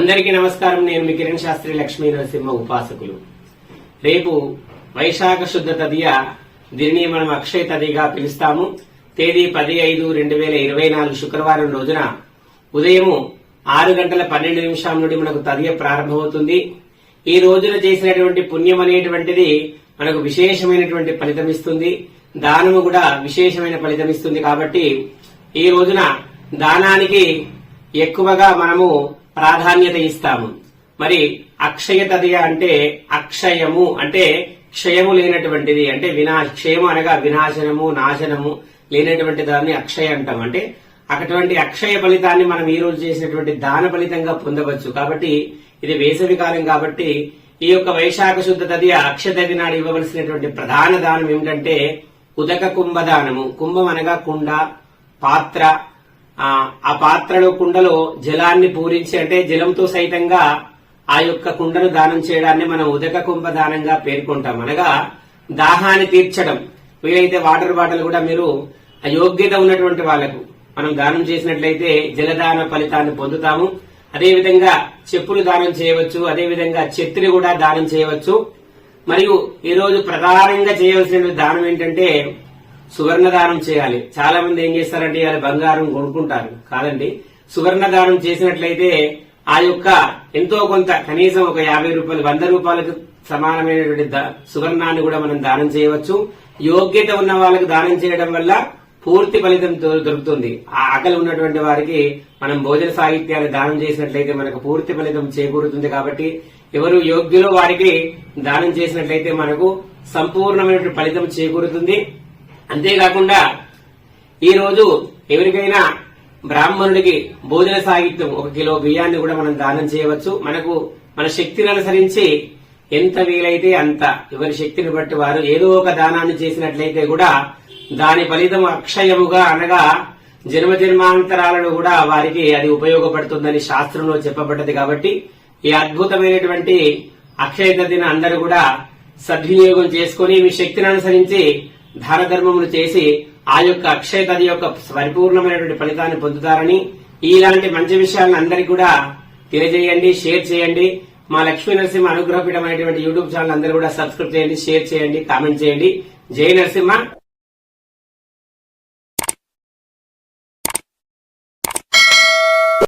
అందరికీ నమస్కారం. నేను మీ కిరణ్ శాస్త్రి లక్ష్మీ నరసింహ ఉపాసకులు. రేపు వైశాఖ శుద్ధ తదియ దీనిని మనం అక్షయ తదిగా పిలుస్తాము. తేదీ పది ఐదు రెండు వేల ఇరవై నాలుగు శుక్రవారం రోజున ఉదయము ఆరు గంటల పన్నెండు నిమిషాల నుండి మనకు తదియ ప్రారంభమవుతుంది. ఈ రోజున చేసినటువంటి పుణ్యం అనేటువంటిది మనకు విశేషమైనటువంటి ఫలితం ఇస్తుంది. దానము కూడా విశేషమైన ఫలితం ఇస్తుంది కాబట్టి ఈ రోజున దానానికి ఎక్కువగా మనము ప్రాధాన్యత ఇస్తాము. మరి అక్షయ తదియ అంటే అక్షయము అంటే క్షయము లేనటువంటిది అంటే వినా క్షయము అనగా వినాశనము నాశనము లేనటువంటి దాన్ని అక్షయ అంటాం. అంటే అటువంటి అక్షయ ఫలితాన్ని మనం ఈ రోజు చేసినటువంటి దాన ఫలితంగా పొందవచ్చు. కాబట్టి ఇది వేసవి కాలం కాబట్టి ఈ యొక్క వైశాఖ శుద్ధ తదియ అక్షయ తది నాడు ఇవ్వవలసినటువంటి ప్రధాన దానం ఏమిటంటే ఉదక కుంభదానము కుంభం అనగా కుండ పాత్ర ఆ పాత్రలో కుండలో జలాన్ని పూరించి అంటే జలంతో సైతంగా ఆ యొక్క కుండను దానం చేయడాన్ని మనం ఉదక కుంభ దానంగా పేర్కొంటాం. అనగా దాహాన్ని తీర్చడం. వీలైతే వాటర్ బాటిల్ కూడా మీరు యోగ్యత ఉన్నటువంటి వాళ్ళకు మనం దానం చేసినట్లయితే జలదాన ఫలితాన్ని పొందుతాము. అదేవిధంగా చెప్పులు దానం చేయవచ్చు అదేవిధంగా చెత్తిని కూడా దానం చేయవచ్చు. మరియు ఈరోజు ప్రధానంగా చేయవలసిన దానం ఏంటంటే సువర్ణ దానం చేయాలి. చాలా మంది ఏం చేస్తారంటే ఇవాళ బంగారం కొనుక్కుంటారు. కాదండి. సువర్ణ దానం చేసినట్లయితే ఆ యొక్క ఎంతో కొంత కనీసం ఒక యాభై రూపాయలు వంద రూపాయలకు సమానమైనటువంటి సువర్ణాన్ని కూడా మనం దానం చేయవచ్చు. యోగ్యత ఉన్న వాళ్ళకి దానం చేయడం వల్ల పూర్తి ఫలితం దొరుకుతుంది. ఆ ఆకలి ఉన్నటువంటి వారికి మనం భోజన సాహిత్యాన్ని దానం చేసినట్లయితే మనకు పూర్తి ఫలితం చేకూరుతుంది కాబట్టి ఎవరు యోగ్యులో వారికి దానం చేసినట్లయితే మనకు సంపూర్ణమైనటువంటి ఫలితం చేకూరుతుంది. అంతేకాకుండా ఈరోజు ఎవరికైనా బ్రాహ్మణుడికి భోజన సాహిత్యం ఒక కిలో బియ్యాన్ని కూడా మనం దానం చేయవచ్చు. మనకు మన శక్తిని అనుసరించి ఎంత వీలైతే అంత ఎవరి శక్తిని బట్టి వారు ఏదో ఒక దానాన్ని చేసినట్లయితే కూడా దాని ఫలితం అక్షయముగా అనగా జన్మ జన్మాంతరాలను కూడా వారికి అది ఉపయోగపడుతుందని శాస్త్రంలో చెప్పబడ్డది కాబట్టి ఈ అద్భుతమైనటువంటి అక్షయ దిన అందరూ కూడా సద్వినియోగం చేసుకుని మీ శక్తిని అనుసరించి దానధర్మములు చేసి ఆ యొక్క అక్షయ తది యొక్క పరిపూర్ణమైనటువంటి ఫలితాన్ని పొందుతారని ఇలాంటి మంచి విషయాలను అందరికీ కూడా తెలియజేయండి షేర్ చేయండి. మా లక్ష్మీ నరసింహ అనుగ్రహపీఠమైనటువంటి యూట్యూబ్ ఛానల్ అందరూ కూడా సబ్స్క్రైబ్ చేయండి షేర్ చేయండి కామెంట్ చేయండి. జై నరసింహ.